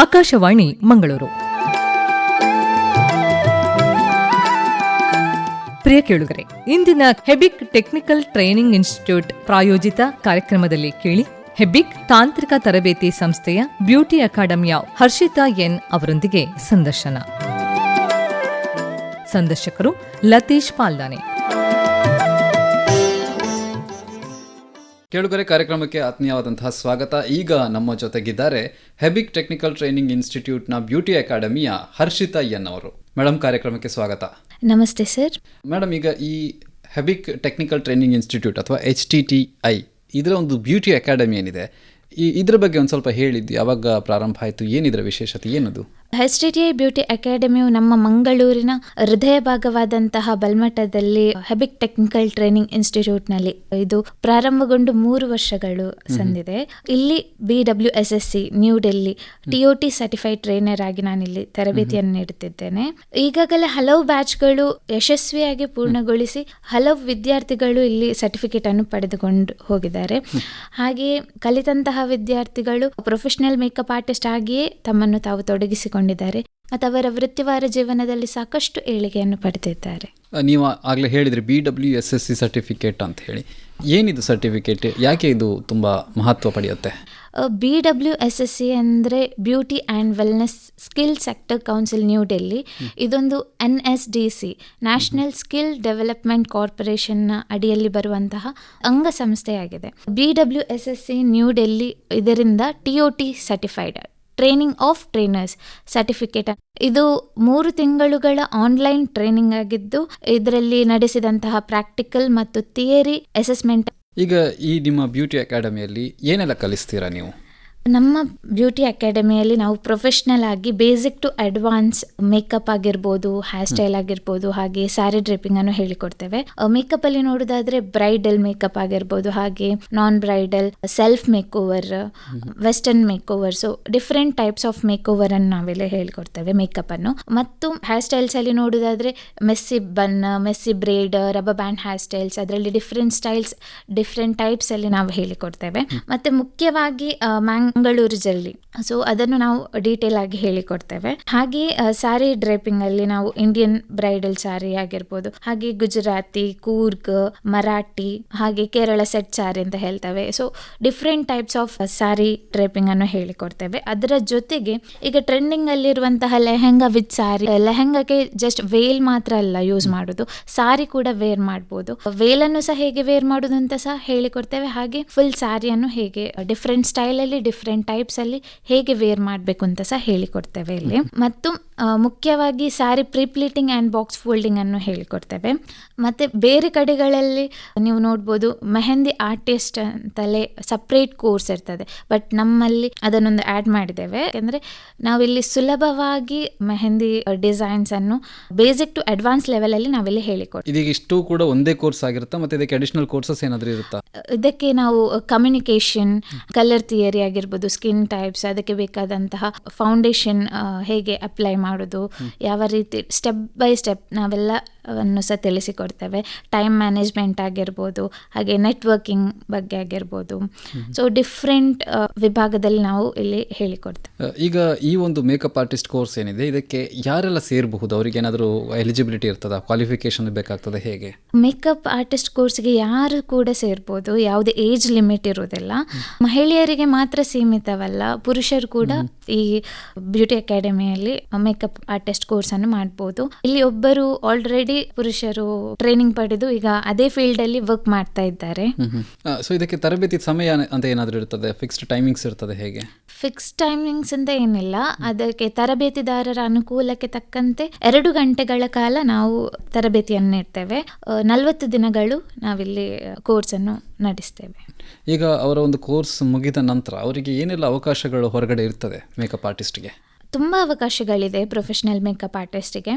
ಆಕಾಶವಾಣಿ ಮಂಗಳೂರು. ಪ್ರಿಯ ಕೇಳುಗರೆ, ಇಂದಿನ ಹೆಬಿಕ್ technical training institute ಪ್ರಾಯೋಜಿತ ಕಾರ್ಯಕ್ರಮದಲ್ಲಿ ಕೇಳಿ ಹೆಬಿಕ್ ತಾಂತ್ರಿಕ ತರಬೇತಿ ಸಂಸ್ಥೆಯ ಬ್ಯೂಟಿ ಅಕಾಡೆಮಿಯ ಹರ್ಷಿತಾ ಎನ್ ಅವರೊಂದಿಗೆ ಸಂದರ್ಶನ. ಸಂದರ್ಶಕರು ಲತೀಶ್ ಪಾಲ್ದಾನೆ. ಕೇಳುಗರೆ ಕಾರ್ಯಕ್ರಮಕ್ಕೆ ಆತ್ಮೀಯವಾದಂತಹ ಸ್ವಾಗತ. ಈಗ ನಮ್ಮ ಜೊತೆಗಿದ್ದಾರೆ ಹೆಬಿಕ್ ಟೆಕ್ನಿಕಲ್ ಟ್ರೈನಿಂಗ್ ಇನ್ಸ್ಟಿಟ್ಯೂಟ್ನ ಬ್ಯೂಟಿ ಅಕಾಡೆಮಿಯ ಹರ್ಷಿತಾ ಎನ್ ಅವರು ಮೇಡಮ್ ಕಾರ್ಯಕ್ರಮಕ್ಕೆ ಸ್ವಾಗತ. ನಮಸ್ತೆ ಸರ್. ಮೇಡಮ್ ಈಗ ಈ ಹೆಬಿಕ್ ಟೆಕ್ನಿಕಲ್ ಟ್ರೈನಿಂಗ್ ಇನ್ಸ್ಟಿಟ್ಯೂಟ್ ಅಥವಾ ಎಚ್ ಟಿ ಟಿ ಐ ಇದರ ಒಂದು ಬ್ಯೂಟಿ ಅಕಾಡೆಮಿ ಏನಿದೆ? ಈ ಇದರ ಬಗ್ಗೆ ಒಂದು ಸ್ವಲ್ಪ ಹೇಳಿದ್ದು ಯಾವಾಗ ಪ್ರಾರಂಭ ಆಯಿತು? ಏನಿದ್ರ ವಿಶೇಷತೆ? ಏನದು? H T T I beauty ಅಕಾಡೆಮಿಯು ನಮ್ಮ ಮಂಗಳೂರಿನ ಹೃದಯ ಭಾಗವಾದಂತಹ ಬಲ್ಮಠದಲ್ಲಿ ಹೆಬಿಕ್ ಟೆಕ್ನಿಕಲ್ ಟ್ರೈನಿಂಗ್ ಇನ್ಸ್ಟಿಟ್ಯೂಟ್ನಲ್ಲಿ ಇದು ಪ್ರಾರಂಭಗೊಂಡು ಮೂರು ವರ್ಷಗಳು ಸಂದಿದೆ. ಇಲ್ಲಿ B W S S C new Delhi TOT certified trainer ಆಗಿ ನಾನು ಇಲ್ಲಿ ತರಬೇತಿಯನ್ನು ನೀಡುತ್ತಿದ್ದೇನೆ. ಈಗಾಗಲೇ ಹಲವು ಬ್ಯಾಚ್ಗಳು ಯಶಸ್ವಿಯಾಗಿ ಪೂರ್ಣಗೊಳಿಸಿ ಹಲವು ವಿದ್ಯಾರ್ಥಿಗಳು ಇಲ್ಲಿ ಸರ್ಟಿಫಿಕೇಟ್ ಅನ್ನು ಪಡೆದುಕೊಂಡು ಹೋಗಿದ್ದಾರೆ. ಹಾಗೆಯೇ ಕಲಿತಂತಹ ವಿದ್ಯಾರ್ಥಿಗಳು ಪ್ರೊಫೆಷನಲ್ ಮೇಕಪ್ ಆರ್ಟಿಸ್ಟ್ ಆಗಿಯೇ ತಮ್ಮನ್ನು ತಾವು ತೊಡಗಿಸಿಕೊಂಡಿದ್ದಾರೆ ಅಥವಾ ಅವರ ವೃತ್ತಿವಾರ ಜೀವನದಲ್ಲಿ ಸಾಕಷ್ಟು ಏಳಿಗೆಯನ್ನು ಪಡೆದಿದ್ದಾರೆ. ನೀವು ಆಗಲೇ ಹೇಳಿದರೆ B W S S C certificate ಅಂತ ಹೇಳಿ. ಏನಿದು ಸರ್ಟಿಫಿಕೇಟ್ ಯಾಕೆ ಇದು ತುಂಬ ಮಹತ್ವ ಪಡೆಯುತ್ತೆ? B W S S C ಅಂದರೆ beauty and wellness skill sector council New Delhi ಇದೊಂದು N S D C national skill development ಕಾರ್ಪೊರೇಷನ್ನ ಅಡಿಯಲ್ಲಿ ಬರುವಂತಹ ಅಂಗಸಂಸ್ಥೆಯಾಗಿದೆ. B W S S C New Delhi ಇದರಿಂದ T O T certified training of trainers certificate ಇದು ಮೂರು ತಿಂಗಳುಗಳ online training ಆಗಿದ್ದು, ಇದರಲ್ಲಿ ನಡೆಸಿದಂತಹ ಪ್ರಾಕ್ಟಿಕಲ್ ಮತ್ತು ಥಿಯರಿ ಅಸೆಸ್ಮೆಂಟ್ ಈಗ ಈ ನಿಮ್ಮ ಬ್ಯೂಟಿ ಅಕಾಡೆಮಿಯಲ್ಲಿ ಏನೆಲ್ಲ ಕಲಿಸ್ತೀರಾ ನೀವು? ನಮ್ಮ ಬ್ಯೂಟಿ ಅಕಾಡೆಮಿಯಲ್ಲಿ ನಾವು ಪ್ರೊಫೆಷ್ನಲ್ ಆಗಿ ಬೇಸಿಕ್ ಟು ಅಡ್ವಾನ್ಸ್ ಮೇಕಪ್ ಆಗಿರ್ಬೋದು ಹೇರ್ ಸ್ಟೈಲ್ ಆಗಿರ್ಬೋದು ಹಾಗೆ ಸ್ಯಾರಿ ಡ್ರೇಪಿಂಗ್ ಅನ್ನು ಹೇಳಿಕೊಡ್ತೇವೆ. ಮೇಕಪ್ ಅಲ್ಲಿ ನೋಡೋದಾದ್ರೆ ಬ್ರೈಡಲ್ ಮೇಕಪ್ ಆಗಿರ್ಬೋದು ಹಾಗೆ non bridal self makeover western makeover so different types of makeover ಅನ್ನು ನಾವೆಲ್ಲ ಹೇಳ್ಕೊಡ್ತೇವೆ ಮೇಕಪ್ ಅನ್ನು. ಮತ್ತು ಹೇರ್ ಸ್ಟೈಲ್ಸ್ ಅಲ್ಲಿ ನೋಡೋದಾದ್ರೆ messy bun messy braid rubber band hair styles ಅದರಲ್ಲಿ ಡಿಫ್ರೆಂಟ್ ಸ್ಟೈಲ್ಸ್ ಡಿಫ್ರೆಂಟ್ ಟೈಪ್ಸ್ ಅಲ್ಲಿ ನಾವು ಹೇಳಿಕೊಡ್ತೇವೆ. ಮತ್ತೆ ಮುಖ್ಯವಾಗಿ ಆ, ಮಂಗಳೂರು ಜಲ್ಲಿ. ಸೊ ಅದನ್ನು ನಾವು ಡೀಟೇಲ್ ಆಗಿ ಹೇಳಿಕೊಡ್ತೇವೆ. ಹಾಗೆ ಸ್ಯಾರಿ ಡ್ರೈಪಿಂಗ್ ಅಲ್ಲಿ ನಾವು ಇಂಡಿಯನ್ ಬ್ರೈಡಲ್ ಸ್ಯಾರಿ ಆಗಿರ್ಬೋದು. ಹಾಗೆ ಗುಜರಾತಿ, ಕೂರ್ಗ್, ಮರಾಠಿ, ಹಾಗೆ ಕೇರಳ ಸೆಟ್ ಸ್ಯಾರಿ ಅಂತ ಹೇಳ್ತೇವೆ. So different types of sari draping ಅನ್ನು ಹೇಳಿಕೊಡ್ತೇವೆ. ಅದರ ಜೊತೆಗೆ ಈಗ ಟ್ರೆಂಡಿಂಗ್ ಅಲ್ಲಿರುವಂತಹ ಲೆಹೆಂಗಾ ವಿತ್ ಸ್ಯಾರಿ ಲೆಹೆಂಗಾಗೆ ಜಸ್ಟ್ ವೇಲ್ ಮಾತ್ರ ಅಲ್ಲ ಯೂಸ್ ಮಾಡೋದು. ಸಾರಿ ಕೂಡ ವೇರ್ ಮಾಡ್ಬೋದು. ವೇಲ್ ಅನ್ನು ಸಹ ಹೇಗೆ ವೇರ್ ಮಾಡೋದು ಅಂತ ಸಹ ಹೇಳಿಕೊಡ್ತೇವೆ. ಹಾಗೆ ಫುಲ್ ಸ್ಯಾರಿಯನ್ನು ಹೇಗೆ ಡಿಫ್ರೆಂಟ್ ಸ್ಟೈಲ್ ಅಲ್ಲಿ ಡಿಫ್ರೆಂಟ್ ಟೈಪ್ಸ್ ಅಲ್ಲಿ ಹೇಗೆ ವೇರ್ ಮಾಡಬೇಕು ಅಂತ ಸಹ ಹೇಳಿಕೊಡ್ತೇವೆ ಇಲ್ಲಿ. ಮತ್ತು ಮುಖ್ಯವಾಗಿ sari prepleating and box folding ಅನ್ನು ಹೇಳಿಕೊಡ್ತೇವೆ. ಮತ್ತೆ ಬೇರೆ ಕಡೆಗಳಲ್ಲಿ ನೀವು ನೋಡ್ಬೋದು ಮೆಹಂದಿ ಆರ್ಟಿಸ್ಟ್ ಅಂತಲೇ ಸಪ್ರೇಟ್ ಕೋರ್ಸ್ ಇರ್ತದೆ. ಬಟ್ ನಮ್ಮಲ್ಲಿ ಅದನ್ನೊಂದು ಆ್ಯಡ್ ಮಾಡಿದ್ದೇವೆ. ಯಾಕೆಂದರೆ ನಾವಿಲ್ಲಿ ಸುಲಭವಾಗಿ ಮೆಹಂದಿ ಡಿಸೈನ್ಸ್ ಅನ್ನು ಬೇಸಿಕ್ ಟು ಅಡ್ವಾನ್ಸ್ ಲೆವೆಲಲ್ಲಿ ನಾವಿಲ್ಲಿ ಹೇಳಿಕೊಡ್ತೀವಿ. ಇದೀಗ ಇಷ್ಟು ಕೂಡ ಒಂದೇ ಕೋರ್ಸ್ ಆಗಿರುತ್ತಾ? ಮತ್ತೆ ಇದಕ್ಕೆ ಅಡಿಷನಲ್ ಕೋರ್ಸಸ್ ಏನಾದರೂ ಇರುತ್ತಾ? ಇದಕ್ಕೆ ನಾವು ಕಮ್ಯುನಿಕೇಶನ್ ಕಲರ್ ಥಿಯರಿ ಆಗಿರ್ಬೋದು ಸ್ಕಿನ್ ಟೈಪ್ಸ್ ಅದಕ್ಕೆ ಬೇಕಾದಂತಹ ಫೌಂಡೇಶನ್ ಹೇಗೆ ಅಪ್ಲೈ ಮಾಡೋದು ಯಾವ ರೀತಿ ಸ್ಟೆಪ್ ಬೈ ಸ್ಟೆಪ್ ನಾವೆಲ್ಲ ನಾವೆಲ್ಲವನ್ನು ಸಹ ತಿಳಿಸಿಕೊಡ್ತೇವೆ. ಟೈಮ್ ಮ್ಯಾನೇಜ್ಮೆಂಟ್ ಆಗಿರ್ಬೋದು ಹಾಗೆ ನೆಟ್ವರ್ಕಿಂಗ್ ಬಗ್ಗೆ ಆಗಿರ್ಬೋದು. ಸೊ ಡಿಫ್ರೆಂಟ್ ವಿಭಾಗದಲ್ಲಿ ನಾವು ಇಲ್ಲಿ ಹೇಳಿಕೊಡ್ತೇವೆ. ಈಗ ಈ ಒಂದು ಮೇಕಪ್ ಆರ್ಟಿಸ್ಟ್ ಕೋರ್ಸ್ ಏನಿದೆ ಇದಕ್ಕೆ ಯಾರೆಲ್ಲ ಸೇರಬಹುದು? ಅವರಿಗೆ ಏನಾದರೂ ಎಲಿಜಿಬಿಲಿಟಿ ಇರ್ತದ? ಕ್ವಾಲಿಫಿಕೇಶನ್ ಬೇಕಾಗ್ತದೆ ಹೇಗೆ? ಮೇಕಪ್ ಆರ್ಟಿಸ್ಟ್ ಕೋರ್ಸ್ಗೆ ಯಾರು ಕೂಡ ಸೇರ್ಬೋದು ಯಾವುದೇ ಏಜ್ ಲಿಮಿಟ್ ಇರೋದಿಲ್ಲ ಮಹಿಳೆಯರಿಗೆ ಮಾತ್ರ ಸೀಮಿತವಲ್ಲ. ಪುರುಷರು ಕೂಡ ಈ ಬ್ಯೂಟಿ ಅಕಾಡೆಮಿಯಲ್ಲಿ ಮೇಕಪ್ ಆರ್ಟಿಸ್ಟ್ ಕೋರ್ಸ್ ಅನ್ನು ಮಾಡಬಹುದು ಇಲ್ಲಿ ಒಬ್ಬರು ಆಲ್ರೆಡಿ ಪುರುಷರು ಟ್ರೈನಿಂಗ್ ಪಡೆದು ಈಗ ಅದೇ ಫೀಲ್ಡ್ ಅಲ್ಲಿ ವರ್ಕ್ ಮಾಡ್ತಾ ಇದ್ದಾರೆ. ಸೊ ಇದಕ್ಕೆ ತರಬೇತಿ ಸಮಯ ಅಂತ ಏನಾದರೂ ಇರ್ತದೆ? ಫಿಕ್ಸ್ಡ್ ಟೈಮಿಂಗ್ಸ್ ಇರ್ತದೆ ಹೇಗೆ? ಫಿಕ್ಸ್ ಟೈಮಿಂಗ್ಸ್ ಅಂತ ಏನಿಲ್ಲ. ಅದಕ್ಕೆ ತರಬೇತಿದಾರರ ಅನುಕೂಲಕ್ಕೆ ತಕ್ಕಂತೆ ಎರಡು ಗಂಟೆಗಳ ಕಾಲ ನಾವು ತರಬೇತಿಯನ್ನು ಇರ್ತೇವೆ ನಲವತ್ತು ದಿನಗಳು ನಾವಿಲ್ಲಿ ಕೋರ್ಸನ್ನು ನಡೆಸ್ತೇವೆ. ಈಗ ಅವರ ಒಂದು ಕೋರ್ಸ್ ಮುಗಿದ ನಂತರ ಅವರಿಗೆ ಏನೆಲ್ಲ ಅವಕಾಶಗಳು ಹೊರಗಡೆ ಇರ್ತದೆ ಮೇಕಪ್ ಆರ್ಟಿಸ್ಟ್ಗೆ ತುಂಬ ಅವಕಾಶಗಳಿದೆ ಪ್ರೊಫೆಷನಲ್ ಮೇಕಪ್ ಆರ್ಟಿಸ್ಟಿಗೆ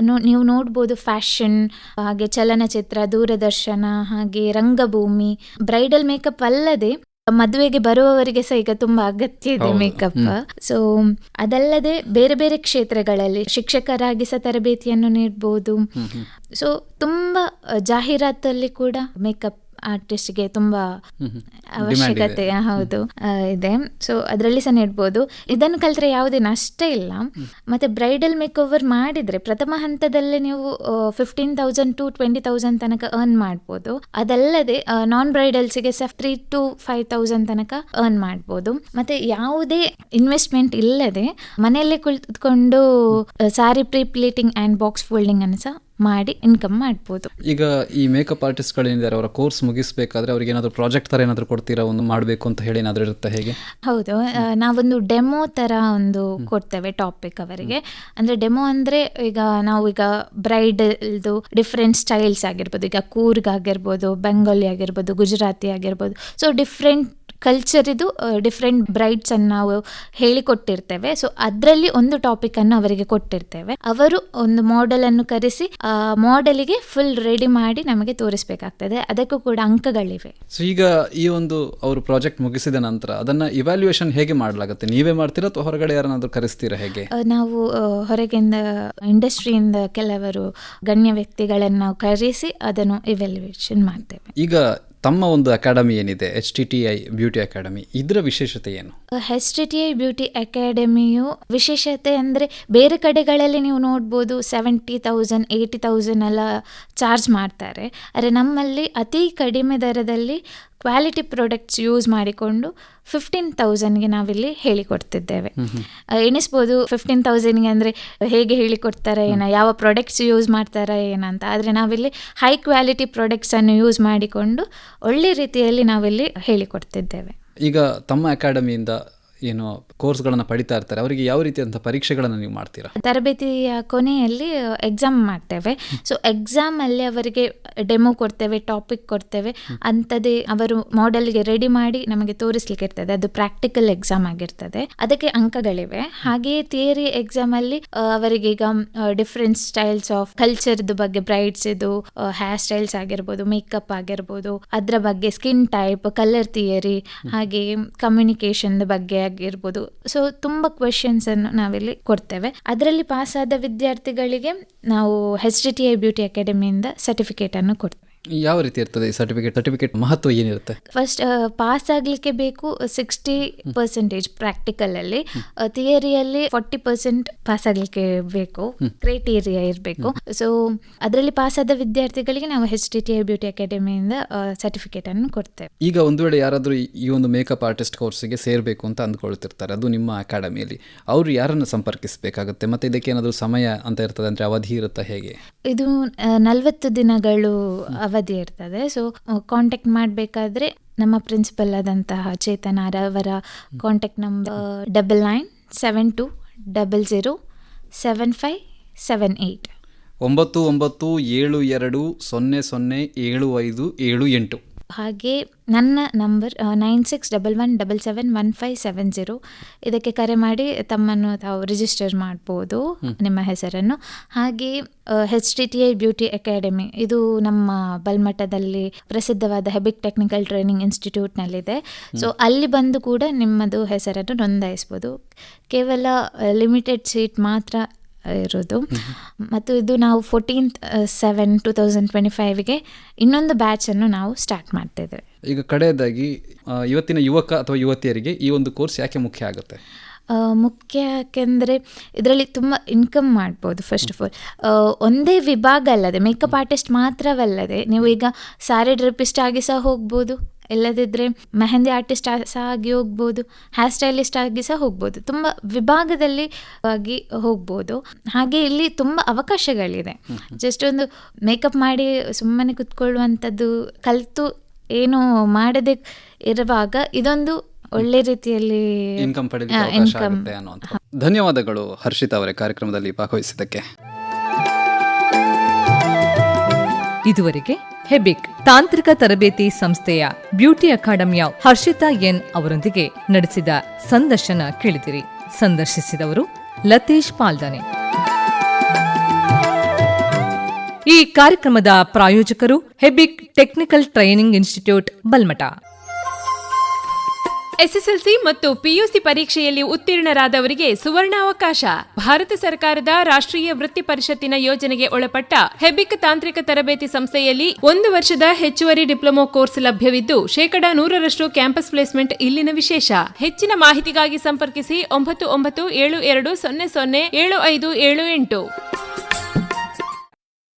ನೋ- ನೀವು ನೋಡ್ಬೋದು ಫ್ಯಾಷನ್ ಹಾಗೆ ಚಲನಚಿತ್ರ ದೂರದರ್ಶನ ಹಾಗೆ ರಂಗಭೂಮಿ ಬ್ರೈಡಲ್ ಮೇಕಪ್ ಅಲ್ಲದೆ ಮದುವೆಗೆ ಬರುವವರಿಗೆ ಸಹ ಈಗ ತುಂಬಾ ಅಗತ್ಯ ಇದೆ. ಮೇಕಪ್ ಸೊ ಅದಲ್ಲದೆ ಬೇರೆ ಬೇರೆ ಕ್ಷೇತ್ರಗಳಲ್ಲಿ ಶಿಕ್ಷಕರಾಗಿ ಸಹ ತರಬೇತಿಯನ್ನು ನೀಡಬಹುದು ಸೊ ತುಂಬಾ ಜಾಹೀರಾತಲ್ಲಿ ಕೂಡ ಮೇಕಪ್ ಆರ್ಟಿಸ್ಟ್ಗೆ ತುಂಬಾ. ಅವಶ್ಯಕತೆ ಹೌದು. ಇದೆ. ಸೊ ಅದರಲ್ಲಿ ಸಹ ನೀಡ್ಬೋದು. ಇದನ್ನು ಕಲಿತ್ರೆ ಯಾವುದೇ ನಷ್ಟ ಇಲ್ಲ. ಮತ್ತೆ ಬ್ರೈಡಲ್ ಮೇಕ್ ಓವರ್ ಮಾಡಿದ್ರೆ ಪ್ರಥಮ ಹಂತದಲ್ಲೇ ನೀವು fifteen thousand to twenty thousand ತನಕ ಅರ್ನ್ ಮಾಡ್ಬೋದು. ಅದಲ್ಲದೆ ನಾನ್ ಬ್ರೈಡಲ್ಸ್ಗೆ ಸಹ ತ್ರೀ ಟು ಫೈವ್ ತೌಸಂಡ್ ತನಕ ಅರ್ನ್ ಮಾಡ್ಬೋದು. ಮತ್ತೆ ಯಾವುದೇ ಇನ್ವೆಸ್ಟ್ಮೆಂಟ್ ಇಲ್ಲದೆ ಮನೆಯಲ್ಲೇ ಕುಳಿತುಕೊಂಡು sari pre pleating and box folding ಅನ್ನು ಸಹ ಮಾಡಿ ಇನ್ಕಮ್ ಮಾಡ್ಬೋದು. ಈಗ ಈ ಮೇಕಪ್ ಆರ್ಟಿಸ್ಟ್ಗಳೇನಿದ್ದಾರೆ ಅವರ ಕೋರ್ಸ್ ಮುಗಿಸ್ಬೇಕಾದ್ರೆ ಅವ್ರಿಗೆ ಏನಾದರೂ ಪ್ರಾಜೆಕ್ಟ್ ಥರ ಏನಾದರೂ ಕೊಡ್ತೀರಾ? ಒಂದು ಮಾಡಬೇಕು ಅಂತ ಹೇಳಿ ಏನಾದರೂ ಇರುತ್ತೆ ಹೇಗೆ? ಹೌದು. ನಾವೊಂದು ಡೆಮೋ ತರ ಒಂದು ಕೊಡ್ತೇವೆ ಟಾಪಿಕ್ ಅವರಿಗೆ. ಅಂದ್ರೆ ಡೆಮೋ ಅಂದ್ರೆ ಈಗ ನಾವು ಈಗ ಬ್ರೈಡಲ್ದು ಡಿಫ್ರೆಂಟ್ ಸ್ಟೈಲ್ಸ್ ಆಗಿರ್ಬೋದು. ಈಗ ಕೂರ್ಗ್ ಆಗಿರ್ಬೋದು ಬೆಂಗಾಲಿ ಆಗಿರ್ಬೋದು ಗುಜರಾತಿ ಆಗಿರ್ಬೋದು. ಸೊ ಡಿಫ್ರೆಂಟ್ ಕಲ್ಚರ್ ಇದು ಡಿಫ್ರೆಂಟ್ ಬ್ರೈಡ್ಸನ್ನು ನಾವು ಹೇಳಿಕೊಟ್ಟಿರ್ತೇವೆ ಸೊ ಅದರಲ್ಲಿ ಒಂದು ಟಾಪಿಕ್ ಅನ್ನು ಅವರಿಗೆ ಕೊಟ್ಟಿರ್ತೇವೆ. ಅವರು ಒಂದು ಮಾಡೆಲ್ ಅನ್ನು ಕರೆಸಿ ಆ ಮಾಡೆಲಿಗೆ ಫುಲ್ ರೆಡಿ ಮಾಡಿ ನಮಗೆ ತೋರಿಸಬೇಕಾಗ್ತದೆ. ಅದಕ್ಕೂ ಕೂಡ ಅಂಕಗಳಿವೆ. ಸೊ ಈಗ ಈ ಒಂದು ಅವರು ಪ್ರಾಜೆಕ್ಟ್ ಮುಗಿಸಿದ ನಂತರ ಅದನ್ನ ಇವ್ಯಾಲ್ಯೂಯೇಷನ್ ಹೇಗೆ ಮಾಡಲಾಗುತ್ತೆ? ನೀವೇ ಮಾಡ್ತೀರಾ ಅಥವಾ ಹೊರಗಡೆ ಯಾರನ್ನಾದರೂ ಕರೆಸ್ತೀರಾ ಹೇಗೆ? ನಾವು ಹೊರಗಿಂದ ಇಂಡಸ್ಟ್ರಿಯಿಂದ ಕೆಲವರು ಗಣ್ಯ ವ್ಯಕ್ತಿಗಳನ್ನು ಕರೆಸಿ ಅದನ್ನು ಇವ್ಯಾಲ್ಯೂಯೇಷನ್ ಮಾಡ್ತೇವೆ. ಈಗ ತಮ್ಮ ಒಂದು ಅಕಾಡೆಮಿ ಏನಿದೆ? H T T I beauty academy ಇದರ ವಿಶೇಷತೆ ಏನು? H T T I beauty ಅಕಾಡೆಮಿಯು ವಿಶೇಷತೆ ಅಂದರೆ ಬೇರೆ ಕಡೆಗಳಲ್ಲಿ ನೀವು ನೋಡ್ಬೋದು ಸೆವೆಂಟಿ ತೌಸಂಡ್ ಏಯ್ಟಿ ತೌಸಂಡ್ ಎಲ್ಲ ಚಾರ್ಜ್ ಮಾಡ್ತಾರೆ. ಆದರೆ ನಮ್ಮಲ್ಲಿ ಅತಿ ಕಡಿಮೆ ದರದಲ್ಲಿ ಕ್ವಾಲಿಟಿ ಪ್ರಾಡಕ್ಟ್ಸ್ ಯೂಸ್ ಮಾಡಿಕೊಂಡು ಫಿಫ್ಟೀನ್ ತೌಸಂಡ್ಗೆ ನಾವಿಲ್ಲಿ ಹೇಳಿಕೊಡ್ತಿದ್ದೇವೆ. ಎಣಿಸ್ಬೋದು ಫಿಫ್ಟೀನ್ ತೌಸಂಡ್ಗೆ ಅಂದರೆ ಹೇಗೆ ಹೇಳಿಕೊಡ್ತಾರೆ ಏನ ಯಾವ ಪ್ರಾಡಕ್ಟ್ಸ್ ಯೂಸ್ ಮಾಡ್ತಾರೆ ಏನಂತ ಆದರೆ ನಾವಿಲ್ಲಿ ಹೈ ಕ್ವಾಲಿಟಿ ಪ್ರಾಡಕ್ಟ್ಸನ್ನು ಯೂಸ್ ಮಾಡಿಕೊಂಡು ಒಳ್ಳೆ ರೀತಿಯಲ್ಲಿ ನಾವಿಲ್ಲಿ ಹೇಳಿಕೊಡ್ತಿದ್ದೇವೆ. ಈಗ ತಮ್ಮ ಅಕಾಡೆಮಿಯಿಂದ ಏನು ಕೋರ್ಸ್ಗಳನ್ನು ಪಡಿತಾ ಇರ್ತಾರೆ. ಅವರಿಗೆ ಯಾವ ರೀತಿಯಂಥ ಪರೀಕ್ಷೆಗಳನ್ನು ನೀವು ಮಾಡ್ತೀರಾ? ತರಬೇತಿಯ ಕೊನೆಯಲ್ಲಿ ಎಕ್ಸಾಮ್ ಮಾಡ್ತೇವೆ. ಸೊ ಎಕ್ಸಾಮಲ್ಲಿ ಅವರಿಗೆ ಡೆಮೋ ಕೊಡ್ತೇವೆ ಟಾಪಿಕ್ ಕೊಡ್ತೇವೆ. ಅಂಥದ್ದೇ ಅವರು ಮಾಡೆಲ್ಗೆ ರೆಡಿ ಮಾಡಿ ನಮಗೆ ತೋರಿಸ್ಲಿಕ್ಕೆ ಇರ್ತದೆ. ಅದು ಪ್ರಾಕ್ಟಿಕಲ್ ಎಕ್ಸಾಮ್ ಆಗಿರ್ತದೆ. ಅದಕ್ಕೆ ಅಂಕಗಳಿವೆ. ಹಾಗೆಯೇ ಥಿಯರಿ ಎಕ್ಸಾಮಲ್ಲಿ ಅವರಿಗೆ ಈಗ ಡಿಫ್ರೆಂಟ್ ಸ್ಟೈಲ್ಸ್ ಆಫ್ ಕಲ್ಚರ್ದು ಬಗ್ಗೆ ಬ್ರೈಡ್ಸ್ ಇದು ಹೇರ್ ಸ್ಟೈಲ್ಸ್ ಆಗಿರ್ಬೋದು ಮೇಕಪ್ ಆಗಿರ್ಬೋದು ಅದರ ಬಗ್ಗೆ ಸ್ಕಿನ್ ಟೈಪ್ ಕಲರ್ ಥಿಯರಿ ಹಾಗೆ ಕಮ್ಯುನಿಕೇಶನ್ ಬಗ್ಗೆ ಆಗಿರ್ಬೋದು. ಸೊ ತುಂಬಾ ಕ್ವೆಶನ್ಸ್ ಅನ್ನು ನಾವಿಲ್ಲಿ ಕೊಡ್ತೇವೆ. ಅದರಲ್ಲಿ ಪಾಸ್ ಆದ ವಿದ್ಯಾರ್ಥಿಗಳಿಗೆ ನಾವು H D T I beauty ಅಕಾಡೆಮಿಯಿಂದ certificate ಅನ್ನು ಕೊಡ್ತೇವೆ. ಯಾವ ರೀತಿ ಇರ್ತದೆ ಈ ಸರ್ಟಿಫಿಕೇಟ್ ಸರ್ಟಿಫಿಕೇಟ್ ಮಹತ್ವ ಏನಿರುತ್ತೆ? ಫಸ್ಟ್ ಪಾಸ್ ಆಗಲಿಕ್ಕೆ ಬೇಕು ಸಿಕ್ಸ್ಟಿ ಪರ್ಸೆಂಟೇಜ್ ಪ್ರಾಕ್ಟಿಕಲಲ್ಲಿ ಥಿಯರಿಯಲ್ಲಿ ಫಾರ್ಟಿ ಪರ್ಸೆಂಟ್ ಪಾಸ್ ಆಗಲಿಕ್ಕೆ ಬೇಕು. ಕ್ರೈಟೀರಿಯಾ ಇರಬೇಕು. ಸೊ ಅದರಲ್ಲಿ ಪಾಸ್ ಆದ ವಿದ್ಯಾರ್ಥಿಗಳಿಗೆ ನಾವು H D T I beauty ಅಕಾಡೆಮಿಯಿಂದ certificate ಅನ್ನು ಕೊಡ್ತೇವೆ. ಈಗ ಒಂದು ವೇಳೆ ಯಾರಾದರೂ ಈ- ಈ ಒಂದು ಮೇಕಪ್ ಆರ್ಟಿಸ್ಟ್ ಕೋರ್ಸಿಗೆ ಸೇರಬೇಕು ಅಂತ ಅಂದ್ಕೊಳ್ತಿರ್ತಾರೆ. ಅದು ನಿಮ್ಮ ಅಕಾಡೆಮಿಯಲ್ಲಿ ಅವರು ಯಾರನ್ನು ಸಂಪರ್ಕಿಸಬೇಕಾಗುತ್ತೆ? ಮತ್ತೆ ಇದಕ್ಕೆ ಏನಾದರೂ ಸಮಯ ಅಂತ ಇರ್ತದೆ ಅಂದರೆ ಅವಧಿ ಇರುತ್ತಾ ಹೇಗೆ? ಇದು ನಲವತ್ತು ದಿನಗಳು ಅವಧಿ ಇರ್ತದೆ. ಸೊ ಕಾಂಟ್ಯಾಕ್ಟ್ ಮಾಡಬೇಕಾದ್ರೆ ನಮ್ಮ ಪ್ರಿನ್ಸಿಪಲ್ ಆದಂತಹ ಚೇತನ ಅವರ contact number double nine seven two double zero seven five seven eight ಒಂಬತ್ತು ಒಂಬತ್ತು ಏಳು ಎರಡು ಸೊನ್ನೆ ಸೊನ್ನೆ ಏಳು ಐದು ಏಳು ಎಂಟು. ಹಾಗೆ ನನ್ನ number nine six double one double seven one five seven zero ಇದಕ್ಕೆ ಕರೆ ಮಾಡಿ ತಮ್ಮನ್ನು ತಾವು ರಿಜಿಸ್ಟರ್ ಮಾಡ್ಬೋದು ನಿಮ್ಮ ಹೆಸರನ್ನು. ಹಾಗೆ H T T I beauty academy ಇದು ನಮ್ಮ ಬಲ್ಮಠದಲ್ಲಿ ಪ್ರಸಿದ್ಧವಾದ ಹೆಬಿಕ್ ಟೆಕ್ನಿಕಲ್ ಟ್ರೈನಿಂಗ್ ಇನ್ಸ್ಟಿಟ್ಯೂಟ್ನಲ್ಲಿದೆ ಸೊ ಅಲ್ಲಿ ಬಂದು ಕೂಡ ನಿಮ್ಮದು ಹೆಸರನ್ನು ನೋಂದಾಯಿಸ್ಬೋದು. ಕೇವಲ ಲಿಮಿಟೆಡ್ ಸೀಟ್ ಮಾತ್ರ ಇರೋದು. ಮತ್ತು ಇದು ನಾವು fourteenth seven two thousand twenty ಫೈವ್ಗೆ ಇನ್ನೊಂದು ಬ್ಯಾಚನ್ನು ನಾವು ಸ್ಟಾರ್ಟ್ ಮಾಡ್ತಿದ್ದೇವೆ ಈಗ ಕಡೆಯದಾಗಿ ಇವತ್ತಿನ ಯುವಕ ಅಥವಾ ಯುವತಿಯರಿಗೆ ಈ ಒಂದು ಕೋರ್ಸ್ ಯಾಕೆ ಮುಖ್ಯ ಆಗುತ್ತೆ? ಮುಖ್ಯ ಯಾಕೆಂದರೆ ಇದರಲ್ಲಿ ತುಂಬ ಇನ್ಕಮ್ ಮಾಡ್ಬೋದು ಫಸ್ಟ್ ಆಫ್ ಆಲ್ ಒಂದೇ ವಿಭಾಗ ಅಲ್ಲದೆ ಮೇಕಪ್ ಆರ್ಟಿಸ್ಟ್ ಮಾತ್ರವಲ್ಲದೆ ನೀವು ಈಗ ಸ್ಯಾರಿ ಡ್ರಿಪಿಸ್ಟ್ ಆಗಿ ಸಹ ಹೋಗ್ಬೋದು. ಇಲ್ಲದಿದ್ದರೆ ಮೆಹಂದಿ ಆರ್ಟಿಸ್ಟ್ ಸಹ ಆಗಿ ಹೋಗ್ಬೋದು ಹೇರ್ ಸ್ಟೈಲಿಸ್ಟ್ ಆಗಿ ಸಹ ಹೋಗ್ಬೋದು ತುಂಬ ವಿಭಾಗದಲ್ಲಿ ಆಗಿ ಹೋಗ್ಬೋದು. ಹಾಗೆ ಇಲ್ಲಿ ತುಂಬ ಅವಕಾಶಗಳಿದೆ. ಜಸ್ಟ್ ಒಂದು ಮೇಕಪ್ ಮಾಡಿ ಸುಮ್ಮನೆ ಕುತ್ಕೊಳ್ಳುವಂಥದ್ದು ಕಲಿತು ಏನು ಮಾಡದೆ ಇರುವಾಗ ಇದೊಂದು ಒಳ್ಳೆ ರೀತಿಯಲ್ಲಿ ಇನ್ಕಮ್ ಧನ್ಯವಾದಗಳು ಹರ್ಷಿತಾ ಅವರೇ ಕಾರ್ಯಕ್ರಮದಲ್ಲಿ ಭಾಗವಹಿಸಿದ್ದಕ್ಕೆ. ಇದುವರೆಗೆ ಹೆಬಿಕ್ ತಾಂತ್ರಿಕ ತರಬೇತಿ ಸಂಸ್ಥೆಯ ಬ್ಯೂಟಿ ಅಕಾಡೆಮಿಯ ಹರ್ಷಿತಾ ಎನ್ ಅವರೊಂದಿಗೆ ನಡೆಸಿದ ಸಂದರ್ಶನ ಕೇಳಿದಿರಿ. ಸಂದರ್ಶಿಸಿದವರು ಲತೇಶ್ ಪಾಲ್ದಾನೆ. ಈ ಕಾರ್ಯಕ್ರಮದ ಪ್ರಾಯೋಜಕರು Hebic technical training institute Balmatta. SSLC ಮತ್ತು ಪಿಯುಸಿ ಪರೀಕ್ಷೆಯಲ್ಲಿ ಉತ್ತೀರ್ಣರಾದವರಿಗೆ ಸುವರ್ಣಾವಕಾಶ. ಭಾರತ ಸರ್ಕಾರದ ರಾಷ್ಟ್ರೀಯ ವೃತ್ತಿ ಪರಿಷತ್ತಿನ ಯೋಜನೆಗೆ ಒಳಪಟ್ಟ ಹೆಬಿಕ್ ತಾಂತ್ರಿಕ ತರಬೇತಿ ಸಂಸ್ಥೆಯಲ್ಲಿ ಒಂದು ವರ್ಷದ ಹೆಚ್ಚುವರಿ ಡಿಪ್ಲೊಮೊ ಕೋರ್ಸ್ ಲಭ್ಯವಿದ್ದು, ಶೇಕಡಾ ನೂರರಷ್ಟು ಕ್ಯಾಂಪಸ್ ಪ್ಲೇಸ್ಮೆಂಟ್ ಇಲ್ಲಿನ ವಿಶೇಷ. ಹೆಚ್ಚಿನ ಮಾಹಿತಿಗಾಗಿ ಸಂಪರ್ಕಿಸಿ ಒಂಬತ್ತು ಒಂಬತ್ತು ಏಳು ಎರಡು ಸೊನ್ನೆ ಸೊನ್ನೆ ಏಳು ಐದು ಏಳು ಎಂಟು.